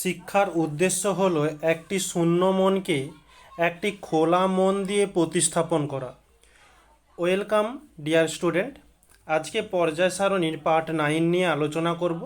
শিক্ষার উদ্দেশ্য হলো একটি শূন্য মনকে একটি খোলা মন দিয়ে প্রতিস্থাপন করা। Welcome, dear student. আজকে পর্যায় সারণীর পার্ট নাইন নিয়ে আলোচনা করব।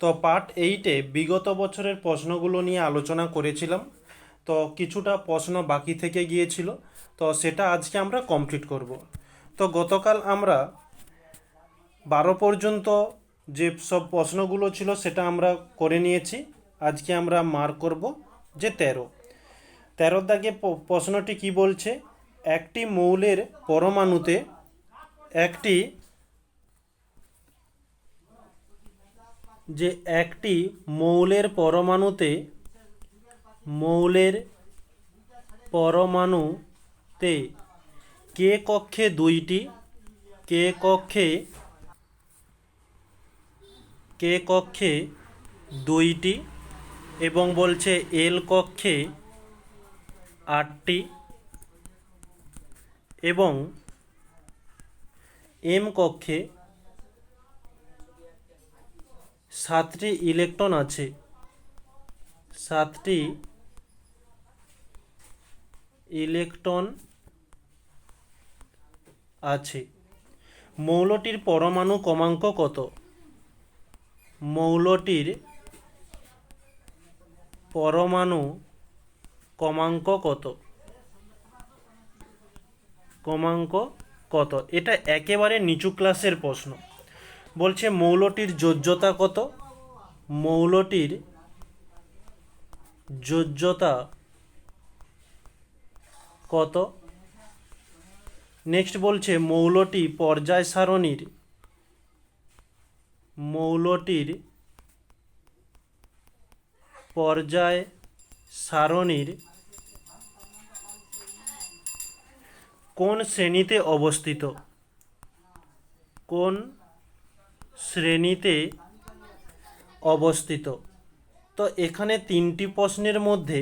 তো পার্ট এইটে বিগত বছরের প্রশ্নগুলো নিয়ে আলোচনা করেছিলাম। তো কিছুটা প্রশ্ন বাকি থেকে গিয়েছিল। তো সেটা আজকে আমরা কমপ্লিট করব। তো গতকাল আমরা বারো পর্যন্ত যে সব প্রশ্নগুলো ছিল সেটা আমরা করে নিয়েছি। আজকে আমরা মার্ক করব যে তেরো। তেরো দাগে প্রশ্নটি কি বলছে? একটি মৌলের পরমাণুতে একটি যে একটি মৌলের পরমাণুতে মৌলের পরমাণুতে কে কক্ষে দুইটি, কে কক্ষে কে কক্ষে দুইটি এবং বলছে এল কক্ষে আটটি এবং এম কক্ষে সাতটি ইলেকট্রন আছে। সাতটি ইলেকট্রন আছে। মৌলটির পরমাণু ক্রমাঙ্ক কত? মৌলটির পরমাণু ক্রমাঙ্ক কত? ক্রমাঙ্ক কত? এটা একেবারে নিচু ক্লাসের প্রশ্ন। বলছে মৌলটির যোজ্যতা কত? মৌলটির যোজ্যতা কত? নেক্সট বলছে মৌলটি পর্যায় সারণীর, মৌলটির পর্যায় সারণীর কোন শ্রেণীতে অবস্থিত? কোন শ্রেণীতে অবস্থিত? তো এখানে তিনটি প্রশ্নের মধ্যে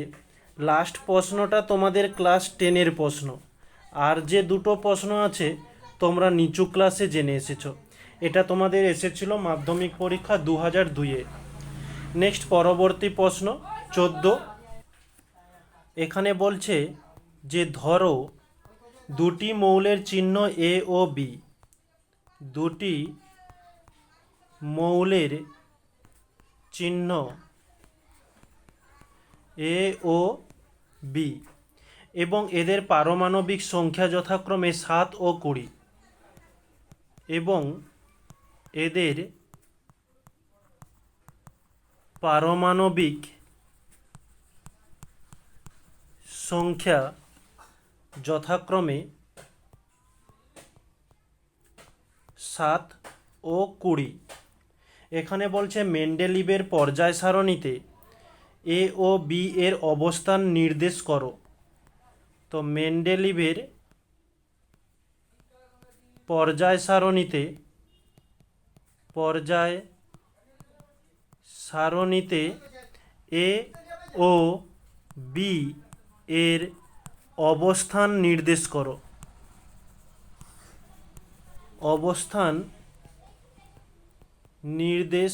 লাস্ট প্রশ্নটা তোমাদের ক্লাস টেনের প্রশ্ন। আর যে দুটো প্রশ্ন আছে, তোমরা নিচু ক্লাসে জেনে এসেছ। এটা তোমাদের এসেছিল মাধ্যমিক পরীক্ষা দু হাজার দুইয়ে। নেক্সট পরবর্তী প্রশ্ন, চোদ্দ। এখানে বলছে যে ধরো, দুটি মৌলের চিহ্ন এ ও বি। দুটি মৌলের চিহ্ন এ ও বি এবং এদের পারমাণবিক সংখ্যা যথাক্রমে সাত ও কুড়ি এবং এদের পারমাণবিক সংখ্যা যথাক্রমে সাত ও কুড়ি। এখানে বলছে মেন্ডেলিভের পর্যায় সারণীতে এ ও বি এর অবস্থান নির্দেশ করো। তো মেন্ডেলিভের পর্যায় সারণীতে পর্যায় সারণীতে এ ও বি এর অবস্থান নির্দেশ করো। অবস্থান নির্দেশ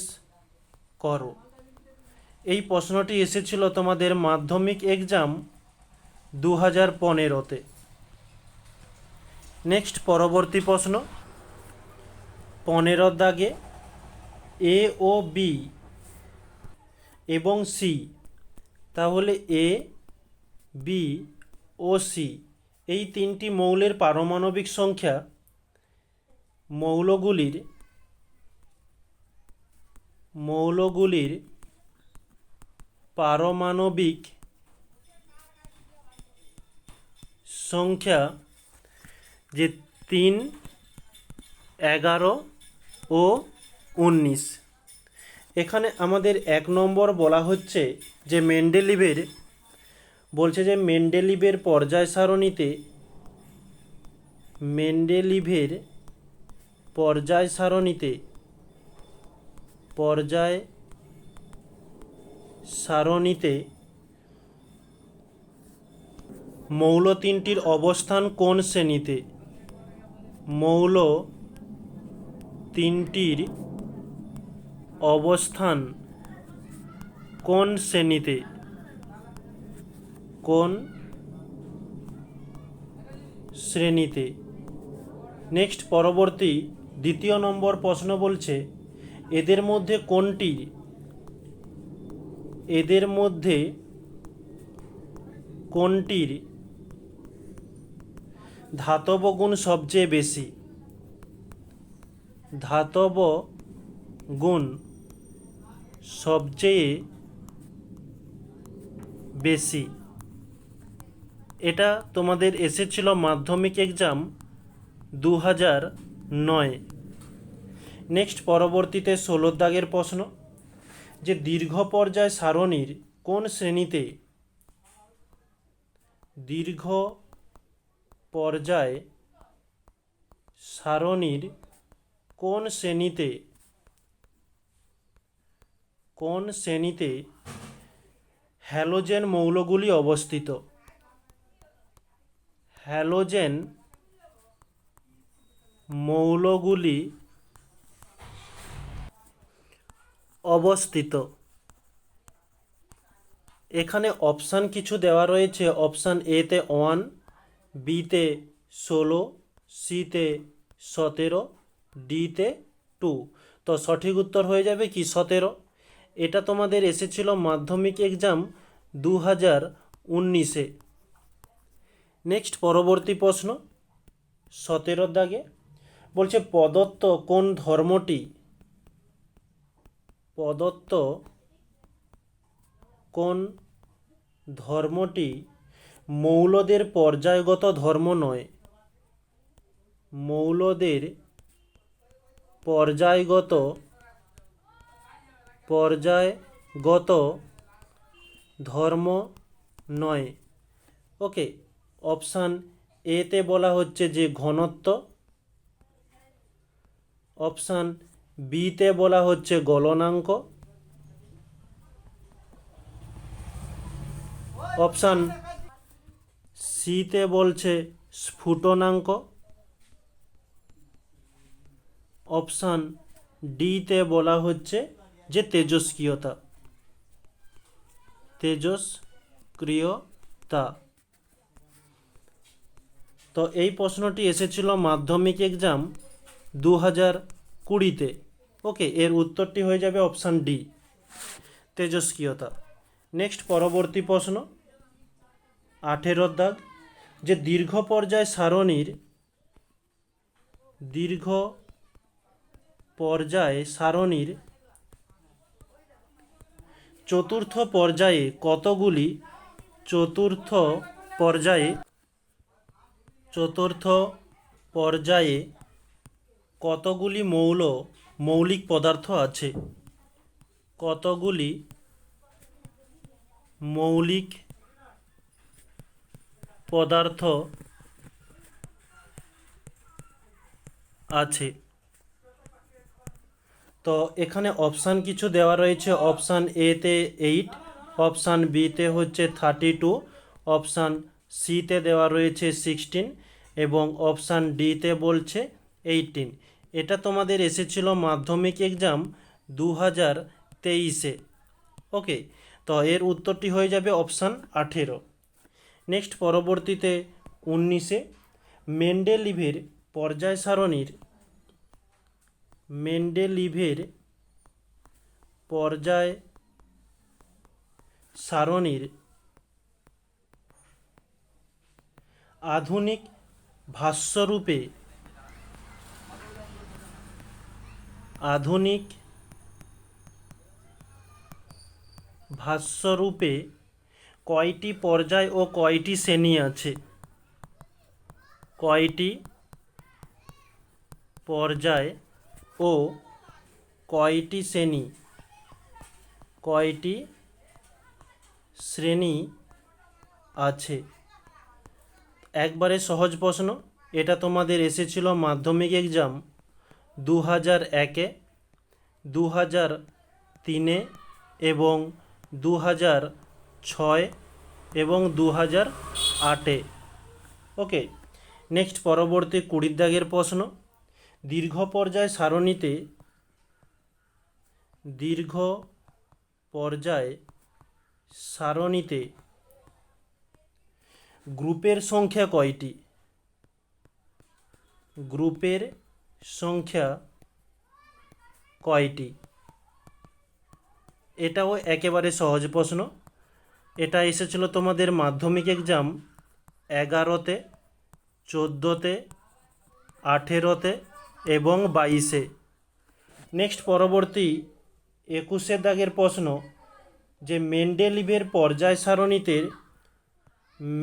করো। এই প্রশ্নটি এসেছিল তোমাদের মাধ্যমিক এক্সাম দু হাজার পনেরোতে। নেক্সট পরবর্তী প্রশ্ন। পনেরো দাগে এ ও বি এবং সি তাহলে এ বি ও সি এই তিনটি মৌলের পারমাণবিক সংখ্যা মৌলগুলির মৌলগুলির পারমাণবিক সংখ্যা যে তিন, এগারো ও উনিশ। এখানে আমাদের এক নম্বর বলা হচ্ছে যে মেন্ডেলিভের বলছে যে মেন্ডেলিভের পর্যায় সারণীতে মেন্ডেলিভের পর্যায় সারণীতে পর্যায় সারণীতে মৌল তিনটির অবস্থান কোন শ্রেণীতে? মৌল তিনটির অবস্থান কোন শ্রেণীতে? কোন শ্রেণীতে? নেক্সট, পরবর্তী দ্বিতীয় নম্বর প্রশ্ন বলছে, এদের মধ্যে কোনটি? এদের মধ্যে কোনটির ধাতব গুণ সবচেয়ে বেশি? ধাতব গুণ সবচেয়ে বেশি। এটা তোমাদের এসেছিল মাধ্যমিক এক্সাম দু হাজার নয়। নেক্সট পরবর্তীতে ষোলো দাগের প্রশ্ন, যে দীর্ঘ পর্যায় সারণীর কোন শ্রেণীতে দীর্ঘ পর্যায় সারণীর কোন শ্রেণীতে কোন শ্রেণীতে হ্যালোজেন মৌলগুলি অবস্থিত? হ্যালোজেন মৌলগুলি অবস্থিত। এখানে অপশান কিছু দেওয়া রয়েছে। অপশান এতে ওয়ান বিতে ষোলো সিতে সতেরো ডিতে টু তো সঠিক উত্তর হয়ে যাবে কি সতেরো? এটা তোমাদের এসেছিল মাধ্যমিক এক্সাম দু হাজার উনিশে। নেক্সট পরবর্তী প্রশ্ন সতেরোর দাগে বলছে প্রদত্ত কোন ধর্মটি? প্রদত্ত কোন ধর্মটি মৌলদের পর্যায়গত ধর্ম নয়। মৌলদের পর্যায়গত পর্যায়গত ধর্ম নয়। ওকে, অপশান এতে বলা হচ্ছে যে ঘনত্ব। অপশান বিতে বলা হচ্ছে গলনাঙ্ক। অপশান সিতে বলছে স্ফুটনাঙ্ক। অপশান ডিতে বলা হচ্ছে যে তেজস্ক্রিয়তা। তেজস্ক্রিয়তা। তো এই প্রশ্নটি এসেছিল মাধ্যমিক এক্সাম দু হাজার কুড়িতে। ওকে, এর উত্তরটি হয়ে যাবে অপশান ডি তেজস্ক্রিয়তা। নেক্সট পরবর্তী প্রশ্ন আঠেরোর দাগ, যে দীর্ঘ পর্যায় সারণীর, দীর্ঘ পর্যায় সারণীর চতুর্থ পর্যায়ে কতগুলি চতুর্থ পর্যায়ে চতুর্থ পর্যায়ে কতগুলি মৌল মৌলিক পদার্থ আছে? কতগুলি মৌলিক পদার্থ আছে? তো এখানে অপশান কিছু দেওয়া রয়েছে। অপশান এতে এইট অপশান বিতে হচ্ছে থার্টি টু অপশান সিতে দেওয়া রয়েছে সিক্সটিন এবং অপশান ডিতে বলছে এইটিন এটা তোমাদের এসেছিল মাধ্যমিক এক্সাম দু হাজার তেইশে। ওকে, তো এর উত্তরটি হয়ে যাবে অপশান আঠেরো। নেক্সট পরবর্তীতে উনিশে। মেন্ডেলিভের পর্যায় সারণীর মেন্ডেলিভের পর্যায় সারণীর আধুনিক ভাষ্যরূপে আধুনিক ভাষ্যরূপে কয়টি পর্যায় ও কয়টি শ্রেণি আছে? কয়টি পর্যায় ও কয়টি শ্রেণি? কয়টি শ্রেণি আছে? একবারে সহজ প্রশ্ন, এটা তোমাদের এসেছিল মাধ্যমিক এক্সাম দু হাজার একে দু হাজার তিনে এবং দু হাজার ছয় এবং দু হাজার আটে। ওকে নেক্সট পরবর্তী কুড়ির দাগের প্রশ্ন। দীর্ঘ পর্যায় সারণীতে, দীর্ঘ পর্যায় সারণীতে গ্রুপের সংখ্যা কয়টি? গ্রুপের সংখ্যা কয়টি? এটাও একেবারে সহজ প্রশ্ন। এটা এসেছিল তোমাদের মাধ্যমিক এক্সাম এগারোতে, চোদ্দোতে, আঠেরোতে এবং বাইশে। নেক্সট পরবর্তী একুশে দাগের প্রশ্ন, যে মেন্ডেলিভের পর্যায় সারণীতে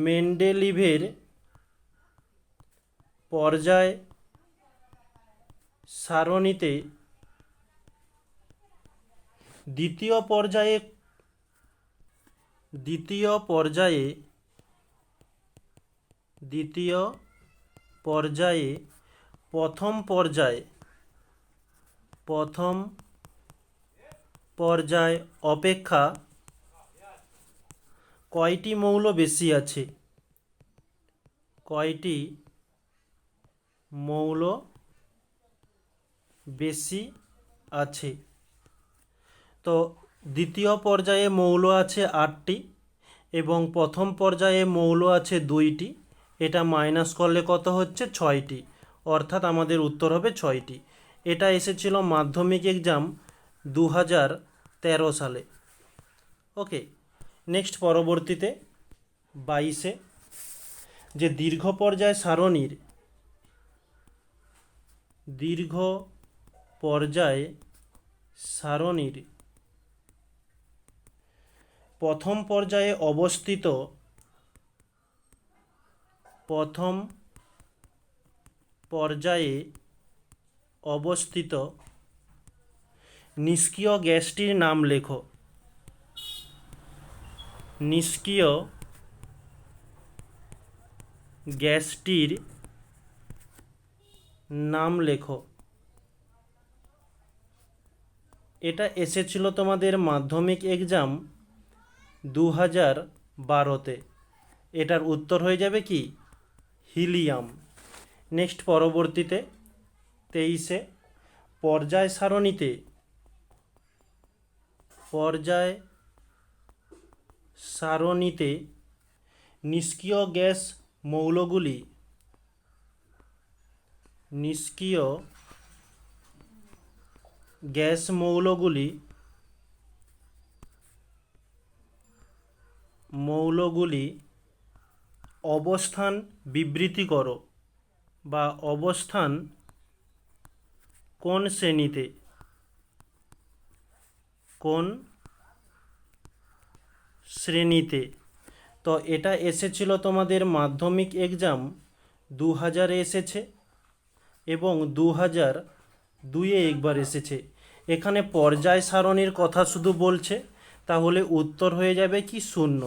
মেন্ডেলিভের পর্যায় সারণীতে দ্বিতীয় পর্যায়ে দ্বিতীয় পর্যায়ে দ্বিতীয় পর্যায়ে প্রথম পর্যায়ে, প্রথম পর্যায় অপেক্ষা কয়টি মৌল বেশি আছে? কয়টি মৌল বেশি আছে? তো দ্বিতীয় পর্যায়ে মৌল আছে আটটি এবং প্রথম পর্যায়ে মৌল আছে দুইটি। এটা মাইনাস করলে কত হচ্ছে? ছয়টি। অর্থাৎ আমাদের উত্তর হবে ছয়টি। এটা এসেছিল মাধ্যমিক এক্সাম দু হাজার তেরো সালে। ওকে নেক্সট পরবর্তীতে বাইশে, যে দীর্ঘ পর্যায় সারণীর দীর্ঘ পর্যায় সারণীর প্রথম পর্যায়ে অবস্থিত প্রথম পর্যায়ে অবস্থিত নিষ্ক্রিয় গ্যাসটির নাম লেখো। নিষ্ক্রিয় গ্যাসটির নাম লেখো। এটা এসেছিল তোমাদের মাধ্যমিক এক্সাম দু হাজার বারোতে। এটার উত্তর হয়ে যাবে কি? হিলিয়াম। নেক্সট পরবর্তীতে তেইশে পর্যায় সারণীতে পর্যায় সারণীতে নিষ্ক্রিয় গ্যাস মৌলগুলি নিষ্ক্রিয় গ্যাস মৌলগুলি মৌলগুলি অবস্থান বিবৃতি করো। বা অবস্থান কোন শ্রেণীতে? কোন শ্রেণীতে? তো এটা এসেছিল তোমাদের মাধ্যমিক এক্সাম দু হাজারে এসেছে এবং দু হাজার দুইয়ে একবার এসেছে। এখানে পর্যায় সারণীর কথা শুধু বলছে, তাহলে উত্তর হয়ে যাবে কি শূন্য।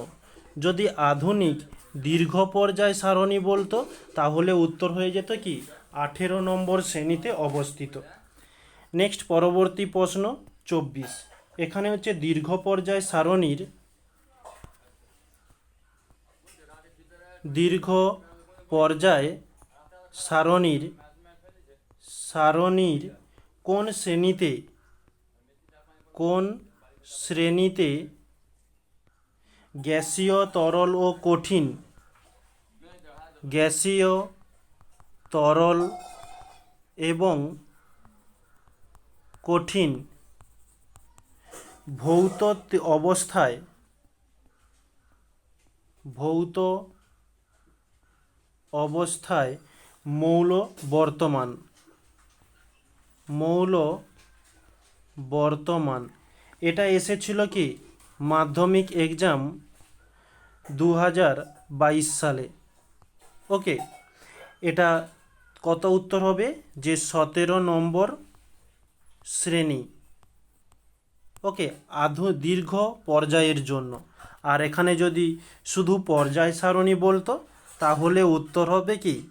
যদি আধুনিক দীর্ঘ পর্যায় সারণী বলতো, তাহলে উত্তর হয়ে যেত কি? আঠেরো নম্বর শ্রেণীতে অবস্থিত। নেক্সট পরবর্তী প্রশ্ন, চব্বিশ। এখানে হচ্ছে দীর্ঘ পর্যায় সারণীর দীর্ঘ পর্যায় সারণীর সারণীর কোন শ্রেণীতে কোন শ্রেণীতে গ্যাসীয় তরল ও কঠিন। গ্যাসীয় তরল এবং কঠিন ভৌত অবস্থায় ভৌত অবস্থায় মৌল বর্তমান। মৌল বর্তমান। এটা এসেছিল কি? মাধ্যমিক এক্সাম দু বাইশ সালে। ওকে, এটা কত উত্তর হবে? যে সতেরো নম্বর শ্রেণি। ওকে, আধু দীর্ঘ পর্যায়ের জন্য। আর এখানে যদি শুধু পর্যায় সারণী বলতো, তাহলে উত্তর হবে কি?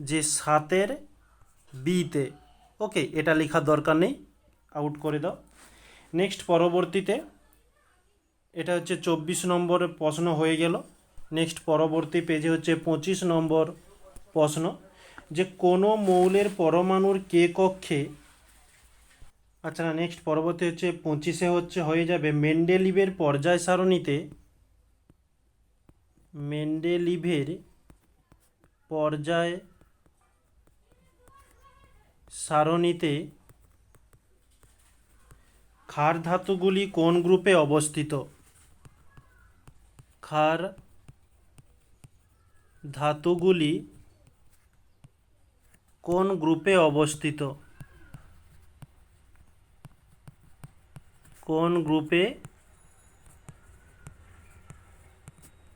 যে সাতের বিতে। ওকে, এটা লেখার দরকার নেই। আউট করে দাও। নেক্সট পরবর্তীতে এটা হচ্ছে চব্বিশ নম্বর প্রশ্ন হয়ে গেল। নেক্সট পরবর্তী পেজে হচ্ছে পঁচিশ নম্বর প্রশ্ন। যে কোনো মৌলের পরমাণুর কে কক্ষে আচ্ছা নেক্সট পরবর্তী হচ্ছে পঁচিশে হচ্ছে হয়ে যাবে মেন্ডেলিভের পর্যায় সারণীতে। মেন্ডেলিভের পর্যায় সারণীতে ক্ষার ধাতুগুলি কোন গ্রুপে অবস্থিত? ক্ষার ধাতুগুলি কোন গ্রুপে অবস্থিত? কোন গ্রুপে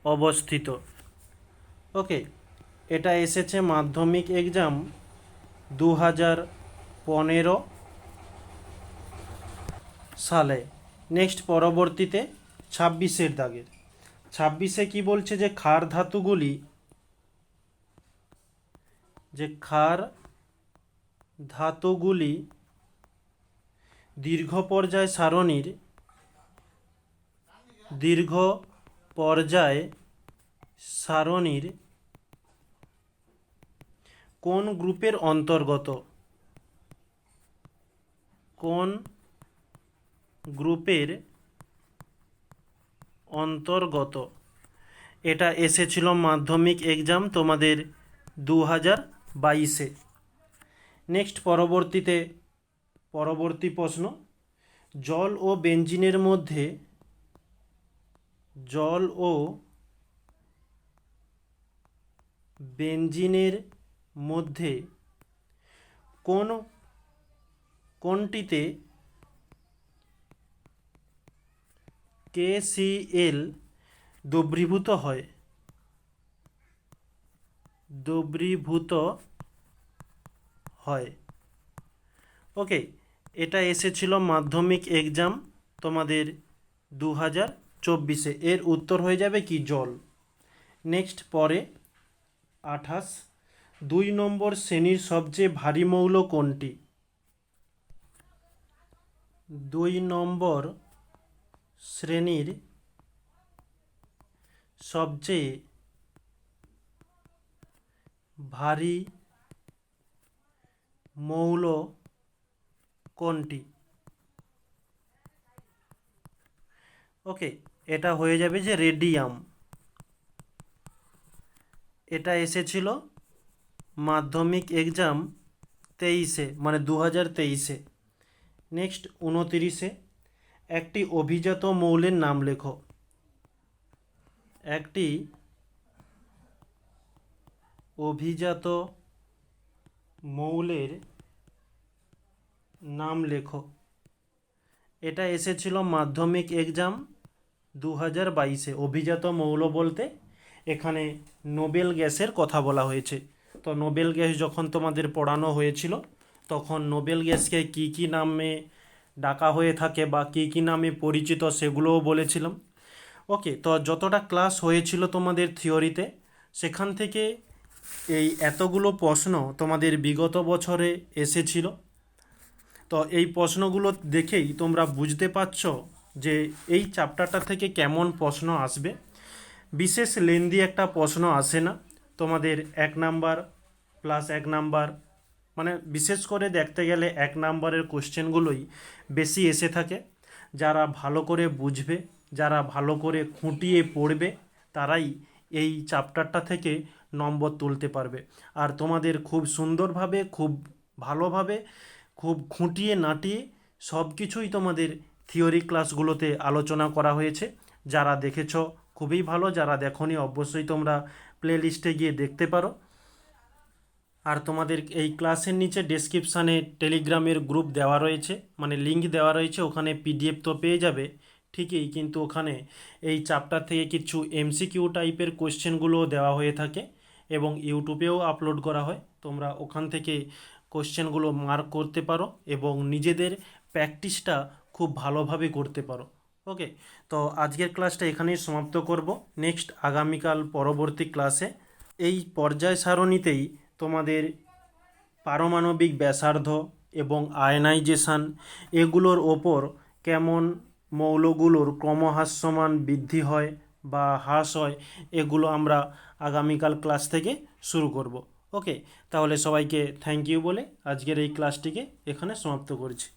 অবস্থিত? ওকে, এটা এসেছে মাধ্যমিক এক্সাম দু হাজার পনেরো সালে। নেক্সট পরবর্তীতে ছাব্বিশের দাগের ছাব্বিশে কি বলছে যে ক্ষার ধাতুগুলি? যে ক্ষার ধাতুগুলি দীর্ঘ পর্যায় সারণীর, দীর্ঘ পর্যায় সারণীর কোন গ্রুপের অন্তর্গত? কোন গ্রুপের অন্তর্গত। এটা এসেছিল মাধ্যমিক এক্সাম তোমাদের দু হাজার বাইশে। নেক্সট পরবর্তীতে, পরবর্তী প্রশ্ন। জল ও বেঞ্জিনের মধ্যে, জল ও বেঞ্জিনের মধ্যে কোন, কোনটিতে কেসিএল দ্রবীভূত হয়। দ্রবীভূত হয়। ওকে, এটা এসেছিল মাধ্যমিক এক্সাম তোমাদের দু হাজার চব্বিশে। এর উত্তর হয়ে যাবে কি? জল। নেক্সট, পরে। আঠাশ। দুই নম্বর শ্রেণির সবচেয়ে ভারী মৌল কোনটি? দুই নম্বর শ্রেণির সবচেয়ে ভারী মৌল কোনটি? ওকে, এটা হয়ে যাবে যে রেডিয়াম। এটা এসেছিল মাধ্যমিক এক্সাম তেইশে মানে দু হাজার তেইশে। নেক্সট, উনতিরিশে। একটি অভিজাত মৌলের নাম লেখো। একটি অভিজাত মৌলের নাম লেখো। এটা এসেছিল মাধ্যমিক এক্সাম দু হাজার বাইশে। অভিজাত মৌল বলতে এখানে নোবেল গ্যাসের কথা বলা হয়েছে। তো নোবেল গ্যাস যখন তোমাদের পড়ানো হয়েছিল, তখন নোবেল গ্যাসকে কী কী নামে ডাকা হয়ে থাকে বা কী কী নামে পরিচিত সেগুলোও বলেছিলাম। ওকে তো যতটা ক্লাস হয়েছিল তোমাদের থিওরিতে সেখান থেকে এই এতগুলো প্রশ্ন তোমাদের বিগত বছরে এসেছিল। তো এই প্রশ্নগুলো দেখেই তোমরা বুঝতে পারছ যে এই চ্যাপ্টারটা থেকে কেমন প্রশ্ন আসবে। বিশেষ লেন্দি একটা প্রশ্ন আসে না। তোমাদের এক নাম্বার প্লাস এক নাম্বার মানে বিশেষ করে দেখতে গেলে এক নাম্বারের কোশ্চেনগুলোই বেশি এসে থাকে। যারা ভালো করে বুঝবে, যারা ভালো করে খুঁটিয়ে পড়বে, তারাই এই চ্যাপ্টারটা থেকে নম্বর তুলতে পারবে। আর তোমাদের খুব সুন্দরভাবে, খুব ভালোভাবে, খুব খুঁটিয়ে নাটিয়ে সব কিছুই তোমাদের থিওরি ক্লাসগুলোতে আলোচনা করা হয়েছে। যারা দেখেছ, খুবই ভালো। যারা দেখনি, অবশ্যই তোমরা প্লে লিস্টে গিয়ে দেখতে পারো। আর তোমাদের এই ক্লাসের নিচে ডেসক্রিপশানে টেলিগ্রামের গ্রুপ দেওয়া রয়েছে মানে লিঙ্ক দেওয়া রয়েছে, ওখানে পিডিএফ তো পেয়ে যাবে, ঠিকই, কিন্তু ওখানে এই চ্যাপ্টার থেকে কিছু এমসিকিউ টাইপের কোশ্চেনগুলোও দেওয়া হয়ে থাকে এবং ইউটিউবেও আপলোড করা হয়। তোমরা ওখান থেকে কোশ্চেনগুলো মার্ক করতে পারো এবং নিজেদের প্র্যাকটিসটা খুব ভালোভাবে করতে পারো। ওকে তো আজকের ক্লাসটা এখানেই সমাপ্ত করব। নেক্সট আগামীকাল পরবর্তী ক্লাসে এই পর্যায় সারণীতেই তোমাদের পারমাণবিক ব্যাসার্ধ এবং আয়নাইজেশান, এগুলোর ওপর কেমন মৌলগুলোর ক্রমহ্রাসমান বৃদ্ধি হয় বা হ্রাস হয়, এগুলো আমরা আগামীকাল ক্লাস থেকে শুরু করব। ওকে, তাহলে সবাইকে থ্যাংক ইউ বলে আজকের এই ক্লাসটিকে এখানে সমাপ্ত করছি।